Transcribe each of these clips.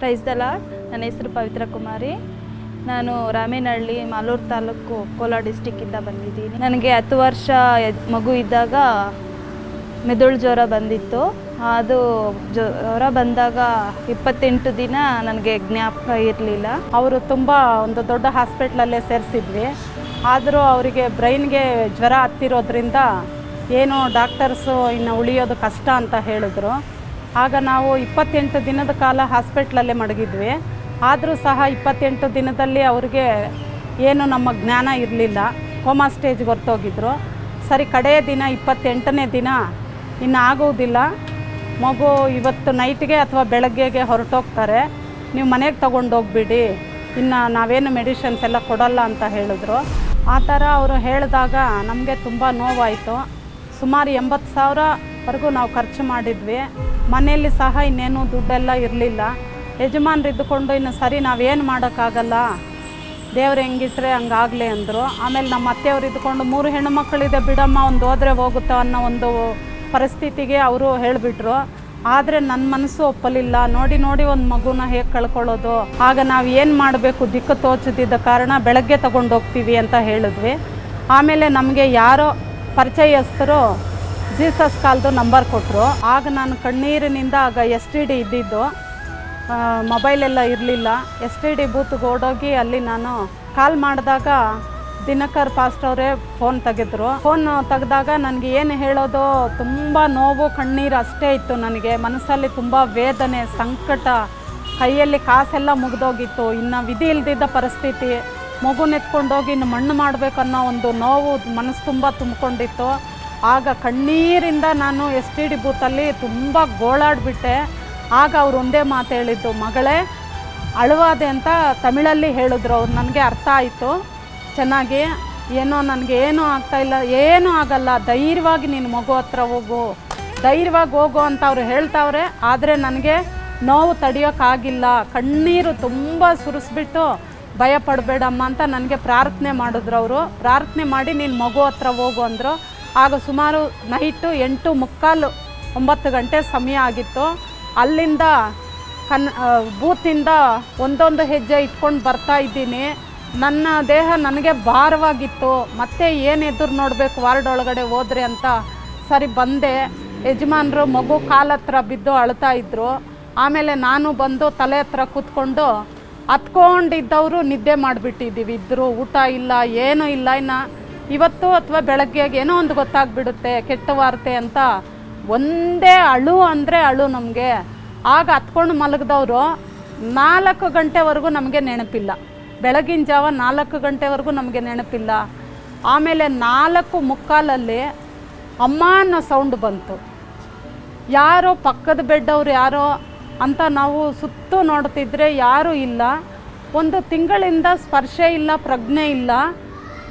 Price ದಲ ನನ್ನ ಹೆಸರು ಪವಿತ್ರ ಕುಮಾರಿ. ನಾನು ರಾಮೇನಹಳ್ಳಿ, ಮಾಲೂರು ತಾಲೂಕು ಕೋಲಾರ ಡಿಸ್ಟಿಕ್ಕಿಂದ ಬಂದಿದ್ದೀನಿ. ನನಗೆ ಹತ್ತು ವರ್ಷ ಮಗು ಇದ್ದಾಗ ಮೆದುಳು ಜ್ವರ ಬಂದಿತ್ತು. ಅದು ಜ್ವರ ಬಂದಾಗ ಇಪ್ಪತ್ತೆಂಟು ದಿನ ನನಗೆ ಜ್ಞಾಪಕ ಇರಲಿಲ್ಲ. ಅವರು ತುಂಬ ಒಂದು ದೊಡ್ಡ ಹಾಸ್ಪಿಟ್ಲಲ್ಲೇ ಸೇರಿಸಿದ್ವಿ. ಆದರೂ ಅವರಿಗೆ ಬ್ರೈನ್ಗೆ ಜ್ವರ ಹತ್ತಿರೋದ್ರಿಂದ ಏನು ಡಾಕ್ಟರ್ಸು ಇನ್ನು ಉಳಿಯೋದು ಕಷ್ಟ ಅಂತ ಹೇಳಿದ್ರು. ಆಗ ನಾವು ಇಪ್ಪತ್ತೆಂಟು ದಿನದ ಕಾಲ ಹಾಸ್ಪಿಟ್ಲಲ್ಲೇ ಮಡಗಿದ್ವಿ. ಆದರೂ ಸಹ ಇಪ್ಪತ್ತೆಂಟು ದಿನದಲ್ಲಿ ಅವ್ರಿಗೆ ಏನು ನಮ್ಮ ಜ್ಞಾನ ಇರಲಿಲ್ಲ. ಕೋಮಾ ಸ್ಟೇಜ್ ಹೊರತೋಗಿದ್ರು ಸರಿ, ಕಡೆಯ ದಿನ, ಇಪ್ಪತ್ತೆಂಟನೇ ದಿನ ಇನ್ನು ಆಗೋದಿಲ್ಲ ಮಗು ಇವತ್ತು ನೈಟ್ಗೆ ಅಥವಾ ಬೆಳಗ್ಗೆಗೆ ಹೊರಟೋಗ್ತಾರೆ. ನೀವು ಮನೆಗೆ ತಗೊಂಡೋಗ್ಬಿಡಿ ಇನ್ನು ನಾವೇನು ಮೆಡಿಷನ್ಸ್ ಎಲ್ಲ ಕೊಡಲ್ಲ ಅಂತ ಹೇಳಿದ್ರು. ಆ ಥರ ಅವರು ಹೇಳಿದಾಗ ನಮಗೆ ತುಂಬ ನೋವಾಯಿತು. ಸುಮಾರು ಎಂಬತ್ತು ಸಾವಿರವರೆಗೂ ನಾವು ಖರ್ಚು ಮಾಡಿದ್ವಿ. ಮನೆಯಲ್ಲಿ ಸಹ ಇನ್ನೇನು ದುಡ್ಡೆಲ್ಲ ಇರಲಿಲ್ಲ. ಯಜಮಾನ್ರು ಇದ್ದುಕೊಂಡು ಇನ್ನು ಸರಿ ನಾವೇನು ಮಾಡೋಕ್ಕಾಗಲ್ಲ. ದೇವ್ರು ಹೆಂಗಿಟ್ರೆ ಹಂಗಾಗಲಿ ಅಂದರು. ಆಮೇಲೆ ನಮ್ಮ ಅತ್ತೆಯವ್ರು ಇದ್ದುಕೊಂಡು ಮೂರು ಹೆಣ್ಣು ಮಕ್ಕಳಿದೆ ಬಿಡಮ್ಮ ಒಂದು ಹೋದ್ರೆ ಹೋಗುತ್ತೋ ಅನ್ನೋ ಒಂದು ಪರಿಸ್ಥಿತಿಗೆ ಅವರು ಹೇಳಿಬಿಟ್ರು. ಆದರೆ ನನ್ನ ಮನಸ್ಸು ಒಪ್ಪಲಿಲ್ಲ. ನೋಡಿ ನೋಡಿ ಒಂದು ಮಗುನ ಹೇಗೆ ಕಳ್ಕೊಳ್ಳೋದು. ಆಗ ನಾವು ಏನು ಮಾಡಬೇಕು? ದಿಕ್ಕು ತೋಚದಿದ್ದ ಕಾರಣ ಬೆಳಗ್ಗೆ ತಗೊಂಡು ಹೋಗ್ತೀವಿ ಅಂತ ಹೇಳಿದ್ವಿ. ಆಮೇಲೆ ನಮಗೆ ಯಾರೋ ಪರಿಚಯಸ್ಥರು ಜೀಸಸ್ ಕಾಲ್ದು ನಂಬರ್ ಕೊಟ್ಟರು ಆಗ ನಾನು ಕಣ್ಣೀರಿನಿಂದ ಆಗ ಎಸ್ ಟಿ ಡಿ ಇದ್ದಿದ್ದು. ಮೊಬೈಲೆಲ್ಲ ಇರಲಿಲ್ಲ. ಎಸ್ ಟಿ ಡಿ ಬೂತ್ಗೆ ಓಡೋಗಿ ಅಲ್ಲಿ ನಾನು ಕಾಲ್ ಮಾಡಿದಾಗ ದಿನಕರ್ ಪಾಸ್ಟ್ ಅವರೇ ಫೋನ್ ತೆಗೆದ್ರು. ಫೋನ್ ತೆಗೆದಾಗ ನನಗೆ ಏನು ಹೇಳೋದು, ತುಂಬ ನೋವು, ಕಣ್ಣೀರು ಅಷ್ಟೇ ಇತ್ತು ನನಗೆ. ಮನಸ್ಸಲ್ಲಿ ತುಂಬ ವೇದನೆ, ಸಂಕಟ, ಕೈಯಲ್ಲಿ ಕಾಸೆಲ್ಲ ಮುಗಿದೋಗಿತ್ತು. ಇನ್ನು ವಿಧಿ ಇಲ್ದಿದ್ದ ಪರಿಸ್ಥಿತಿ, ಮಗು ನೆತ್ಕೊಂಡೋಗಿ ಇನ್ನು ಮಣ್ಣು ಮಾಡಬೇಕನ್ನೋ ಒಂದು ನೋವು ಮನಸ್ಸು ತುಂಬ ತುಂಬಿಕೊಂಡಿತ್ತು. ಆಗ ಕಣ್ಣೀರಿಂದ ನಾನು ಎಸ್ ಟಿ ಡಿ ಬೂತಲ್ಲಿ ತುಂಬ ಗೋಳಾಡಿಬಿಟ್ಟೆ. ಆಗ ಅವ್ರು ಒಂದೇ ಮಾತು ಹೇಳಿದ್ದು, ಮಗಳೇ, ಅಳುವಾದೆ ಅಂತ ತಮಿಳಲ್ಲಿ ಹೇಳಿದ್ರು, ಅವ್ರು ನನಗೆ ಅರ್ಥ ಆಯಿತು. ಚೆನ್ನಾಗಿ, ಏನೋ ನನಗೆ ಏನೂ ಆಗ್ತಾಯಿಲ್ಲ ಏನೂ ಆಗಲ್ಲ, ಧೈರ್ಯವಾಗಿ ನೀನು ಮಗು ಹತ್ರ ಹೋಗು. ಧೈರ್ಯವಾಗಿ ಹೋಗು ಅಂತ ಅವ್ರು ಹೇಳ್ತಾವ್ರೆ, ಆದರೆ ನನಗೆ ನೋವು ತಡೆಯೋಕ್ಕಾಗಿಲ್ಲ ಕಣ್ಣೀರು ತುಂಬ ಸುರಿಸ್ಬಿಟ್ಟು ಭಯ ಪಡಬೇಡಮ್ಮ ಅಂತ ನನಗೆ ಪ್ರಾರ್ಥನೆ ಮಾಡಿದ್ರು ಅವರು. ಪ್ರಾರ್ಥನೆ ಮಾಡಿ ನೀನು ಮಗು ಹತ್ರ ಹೋಗು ಅಂದರು. ಆಗ ಸುಮಾರು ನೈಟು ಎಂಟು ಮುಕ್ಕಾಲು ಒಂಬತ್ತು ಗಂಟೆ ಸಮಯ ಆಗಿತ್ತು. ಅಲ್ಲಿಂದ ಕನ್ ಬೂತಿಂದ ಒಂದೊಂದು ಹೆಜ್ಜೆ ಇಟ್ಕೊಂಡು ಬರ್ತಾ ಇದ್ದೀನಿ. ನನ್ನ ದೇಹ ನನಗೆ ಭಾರವಾಗಿತ್ತು. ಮತ್ತೆ ಏನು ಎದುರು ನೋಡಬೇಕು ವಾರ್ಡ್ ಒಳಗಡೆ ಹೋದ್ರೆ ಅಂತ ಸರಿ ಬಂದೆ. ಯಜಮಾನರು ಮಗು ಕಾಲ ಹತ್ರ ಬಿದ್ದು ಅಳ್ತಾ ಇದ್ರು. ಆಮೇಲೆ ನಾನು ಬಂದು ತಲೆ ಹತ್ರ ಕೂತ್ಕೊಂಡು ಹತ್ಕೊಂಡಿದ್ದವರು ನಿದ್ದೆ ಮಾಡಿಬಿಟ್ಟಿದ್ದೀವಿ. ಇದ್ದರು ಊಟ ಇಲ್ಲ, ಏನೂ ಇಲ್ಲ ಇನ್ನು. ಇವತ್ತು ಅಥವಾ ಬೆಳಗ್ಗೆ ಏನೋ ಒಂದು ಗೊತ್ತಾಗ್ಬಿಡುತ್ತೆ, ಕೆಟ್ಟ ವಾರ್ತೆ ಅಂತ. ಒಂದೇ ಅಳು ಅಂದರೆ ಅಳು ನಮಗೆ. ಆಗ ಹತ್ಕೊಂಡು ಮಲಗಿದವರು ನಾಲ್ಕು ಗಂಟೆವರೆಗೂ ನಮಗೆ ನೆನಪಿಲ್ಲ. ಬೆಳಗಿನ ಜಾವ ನಾಲ್ಕು ಗಂಟೆವರೆಗೂ ನಮಗೆ ನೆನಪಿಲ್ಲ. ಆಮೇಲೆ ನಾಲ್ಕು ಮುಕ್ಕಾಲಲ್ಲಿ ಅಮ್ಮ ಅನ್ನೋ ಸೌಂಡ್ ಬಂತು. ಯಾರೋ ಪಕ್ಕದ ಬೆಡ್ ಅವ್ರು ಯಾರೋ ಅಂತ ನಾವು ಸುತ್ತು ನೋಡ್ತಿದ್ರೆ ಯಾರೂ ಇಲ್ಲ. ಒಂದು ತಿಂಗಳಿಂದ ಸ್ಪರ್ಶ ಇಲ್ಲ, ಪ್ರಜ್ಞೆ ಇಲ್ಲ.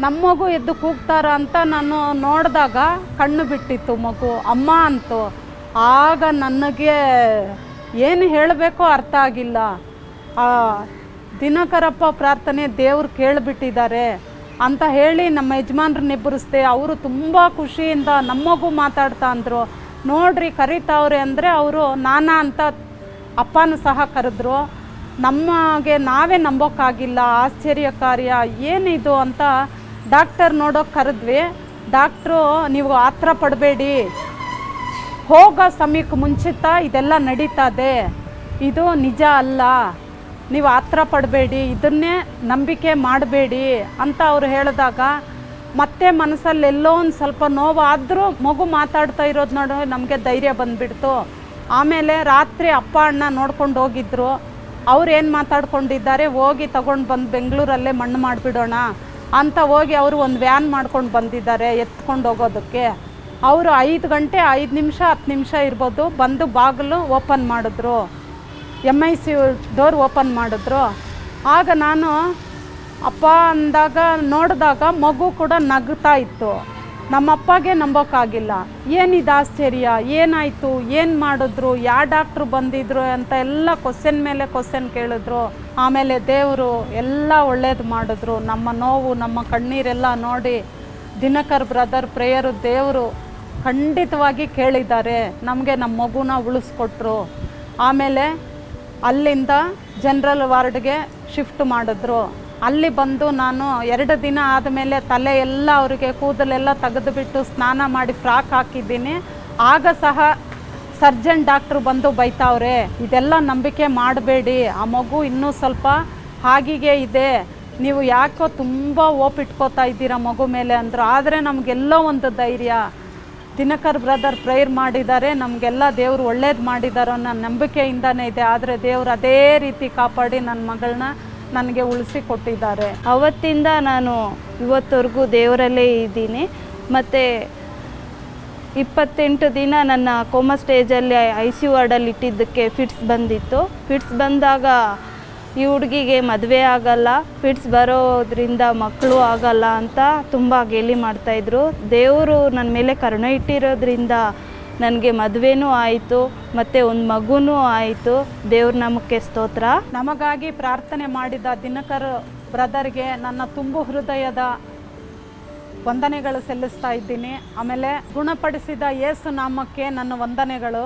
ನಮ್ಮ ಮಗು ಎದ್ದು ಕೂಗ್ತಾರ ಅಂತ ನಾನು ನೋಡಿದಾಗ ಕಣ್ಣು ಬಿಟ್ಟಿತ್ತು ಮಗು. ಅಮ್ಮ ಅಂತು. ಆಗ ನನಗೆ ಏನು ಹೇಳಬೇಕೋ ಅರ್ಥ ಆಗಿಲ್ಲ. ದಿನಕರಪ್ಪ ಪ್ರಾರ್ಥನೆ ದೇವ್ರು ಕೇಳಿಬಿಟ್ಟಿದ್ದಾರೆ ಅಂತ ಹೇಳಿ ನಮ್ಮ ಯಜಮಾನ್ರನ್ನ ನಿಬ್ಬರಿಸ್ದೆ ಅವರು ತುಂಬ ಖುಷಿಯಿಂದ ನಮ್ಮಗೂ ಮಾತಾಡ್ತಾ ಅಂದರು. ನೋಡ್ರಿ ಕರಿತಾವ್ರೆ ಅಂದರೆ ಅವರು ನಾನಾ ಅಂತ ಅಪ್ಪನೂ ಸಹ ಕರೆದ್ರು. ನಮಗೆ ನಾವೇ ನಂಬೋಕ್ಕಾಗಿಲ್ಲ. ಆಶ್ಚರ್ಯ ಕಾರ್ಯ ಏನಿದು ಅಂತ ಡಾಕ್ಟರ್ ನೋಡೋಕೆ ಕರೆದ್ವಿ. ಡಾಕ್ಟ್ರು, ನೀವು ಆತ್ರ ಪಡಬೇಡಿ. ಹೋಗೋ ಸಮಯಕ್ಕೆ ಮುಂಚಿತ ಇದೆಲ್ಲ ನಡೀತದೆ ಇದು. ನಿಜ ಅಲ್ಲ. ನೀವು ಆತ್ರ ಪಡಬೇಡಿ. ಇದನ್ನೇ ನಂಬಿಕೆ ಮಾಡಬೇಡಿ ಅಂತ ಅವ್ರು ಹೇಳಿದಾಗ ಮತ್ತೆ ಮನಸ್ಸಲ್ಲಿ ಎಲ್ಲೋ ಒಂದು ಸ್ವಲ್ಪ ನೋವಾದರೂ ಮಗು ಮಾತಾಡ್ತಾ ಇರೋದು ನೋಡೋ ನಮಗೆ ಧೈರ್ಯ ಬಂದುಬಿಡ್ತು. ಆಮೇಲೆ ರಾತ್ರಿ ಅಪ್ಪ, ಅಣ್ಣ ನೋಡ್ಕೊಂಡು ಹೋಗಿದ್ರು. ಅವ್ರು ಏನು ಮಾತಾಡ್ಕೊಂಡಿದ್ದಾರೆ? ಹೋಗಿ ತಗೊಂಡು ಬಂದು ಬೆಂಗಳೂರಲ್ಲೇ ಮಣ್ಣು ಮಾಡಿಬಿಡೋಣ. ಅಂತ ಹೋಗಿ ಅವರು ಒಂದು ವ್ಯಾನ್ ಮಾಡ್ಕೊಂಡು ಬಂದಿದ್ದಾರೆ ಎತ್ಕೊಂಡು ಹೋಗೋದಕ್ಕೆ. ಅವರು ಐದು ಗಂಟೆ, ಐದು ನಿಮಿಷ, ಹತ್ತು ನಿಮಿಷ ಇರ್ಬೋದು ಬಂದು ಬಾಗಿಲು ಓಪನ್ ಮಾಡಿದ್ರು. M I C door open ಮಾಡಿದ್ರು. ಆಗ ನಾನು ಅಪ್ಪ ಅಂದಾಗ ನೋಡಿದಾಗ ಮಗು ಕೂಡ ನಗ್ತಾ ಇತ್ತು. ನಮ್ಮಪ್ಪಗೆ ನಂಬೋಕ್ಕಾಗಿಲ್ಲ ಏನಿದು ಆಶ್ಚರ್ಯ ಏನಾಯಿತು? ಏನು ಮಾಡಿದ್ರು? ಯಾವ ಡಾಕ್ಟ್ರು ಬಂದಿದ್ರು ಅಂತ ಎಲ್ಲ ಕ್ವಶನ್ ಮೇಲೆ ಕ್ವಶನ್ ಕೇಳಿದ್ರು. ಆಮೇಲೆ ದೇವರು ಎಲ್ಲ ಒಳ್ಳೇದು ಮಾಡಿದ್ರು. ನಮ್ಮ ನೋವು, ನಮ್ಮ ಕಣ್ಣೀರೆಲ್ಲ ನೋಡಿ ದಿನಕರ್ ಬ್ರದರ್ ಪ್ರೇಯರು ದೇವರು ಖಂಡಿತವಾಗಿ ಕೇಳಿದ್ದಾರೆ. ನಮಗೆ ನಮ್ಮ ಮಗುನ ಉಳಿಸ್ಕೊಟ್ರು. ಆಮೇಲೆ ಅಲ್ಲಿಂದ ಜನರಲ್ ವಾರ್ಡ್ಗೆ ಶಿಫ್ಟ್ ಮಾಡಿದ್ರು. ಅಲ್ಲಿ ಬಂದು ನಾನು ಎರಡು ದಿನ ಆದಮೇಲೆ ತಲೆ ಎಲ್ಲ ಅವರಿಗೆ ಕೂದಲೆಲ್ಲ ತೆಗೆದುಬಿಟ್ಟು ಸ್ನಾನ ಮಾಡಿ ಫ್ರಾಕ್ ಹಾಕಿದ್ದೀನಿ. ಆಗ ಸಹ ಸರ್ಜನ್ ಡಾಕ್ಟ್ರು ಬಂದು ಬೈತಾವ್ರೆ, ಇದೆಲ್ಲ ನಂಬಿಕೆ ಮಾಡಬೇಡಿ, ಆ ಮಗು ಇನ್ನೂ ಸ್ವಲ್ಪ ಹಾಗಿಗೆ ಇದೆ. ನೀವು ಯಾಕೋ ತುಂಬ ಓಪಿಟ್ಕೋತಾ ಇದ್ದೀರಾ ಮಗು ಮೇಲೆ ಅಂದರು. ಆದರೆ ನಮಗೆಲ್ಲೋ ಒಂದು ಧೈರ್ಯ. ದಿನಕರ್ ಬ್ರದರ್ ಪ್ರೇಯರ್ ಮಾಡಿದ್ದಾರೆ, ನಮಗೆಲ್ಲ ದೇವರು ಒಳ್ಳೇದು ಮಾಡಿದ್ದಾರೆ ಅನ್ನೋ ನಂಬಿಕೆಯಿಂದನೇ ಇದೆ. ಆದರೆ ದೇವರು ಅದೇ ರೀತಿ ಕಾಪಾಡಿ ನನ್ನ ಮಗಳನ್ನ ನನಗೆ ಉಳಿಸಿ ಕೊಟ್ಟಿದ್ದಾರೆ. ಅವತ್ತಿಂದ ನಾನು ಇವತ್ತವರೆಗೂ ದೇವರಲ್ಲೇ ಇದ್ದೀನಿ. ಮತ್ತು ಇಪ್ಪತ್ತೆಂಟು ದಿನ ನನ್ನ ಕೋಮಾ ಸ್ಟೇಜಲ್ಲಿ ಐ ಸಿ ವಾರ್ಡಲ್ಲಿ ಇಟ್ಟಿದ್ದಕ್ಕೆ ಫಿಟ್ಸ್ ಬಂದಿತ್ತು. ಫಿಟ್ಸ್ ಬಂದಾಗ ಈ ಹುಡುಗಿಗೆ ಮದುವೆ ಆಗಲ್ಲ, ಫಿಟ್ಸ್ ಬರೋದ್ರಿಂದ ಮಕ್ಕಳು ಆಗಲ್ಲ ಅಂತ ತುಂಬ ಗೇಲಿ ಮಾಡ್ತಾಯಿದ್ರು ದೇವರು ನನ್ನ ಮೇಲೆ ಕರುಣೆ ಇಟ್ಟಿರೋದ್ರಿಂದ ನನಗೆ ಮದುವೆನೂ ಆಯಿತು, ಮತ್ತು ಒಂದು ಮಗುನೂ ಆಯಿತು. ದೇವ್ರ ನಮಕ್ಕೆ ಸ್ತೋತ್ರ. ನಮಗಾಗಿ ಪ್ರಾರ್ಥನೆ ಮಾಡಿದ ದಿನಕರ್ ಬ್ರದರ್ಗೆ ನನ್ನ ತುಂಬು ಹೃದಯದ ವಂದನೆಗಳು ಸಲ್ಲಿಸ್ತಾ ಇದ್ದೀನಿ. ಆಮೇಲೆ ಗುಣಪಡಿಸಿದ ಯೇಸು ನಾಮಕ್ಕೆ ನನ್ನ ವಂದನೆಗಳು.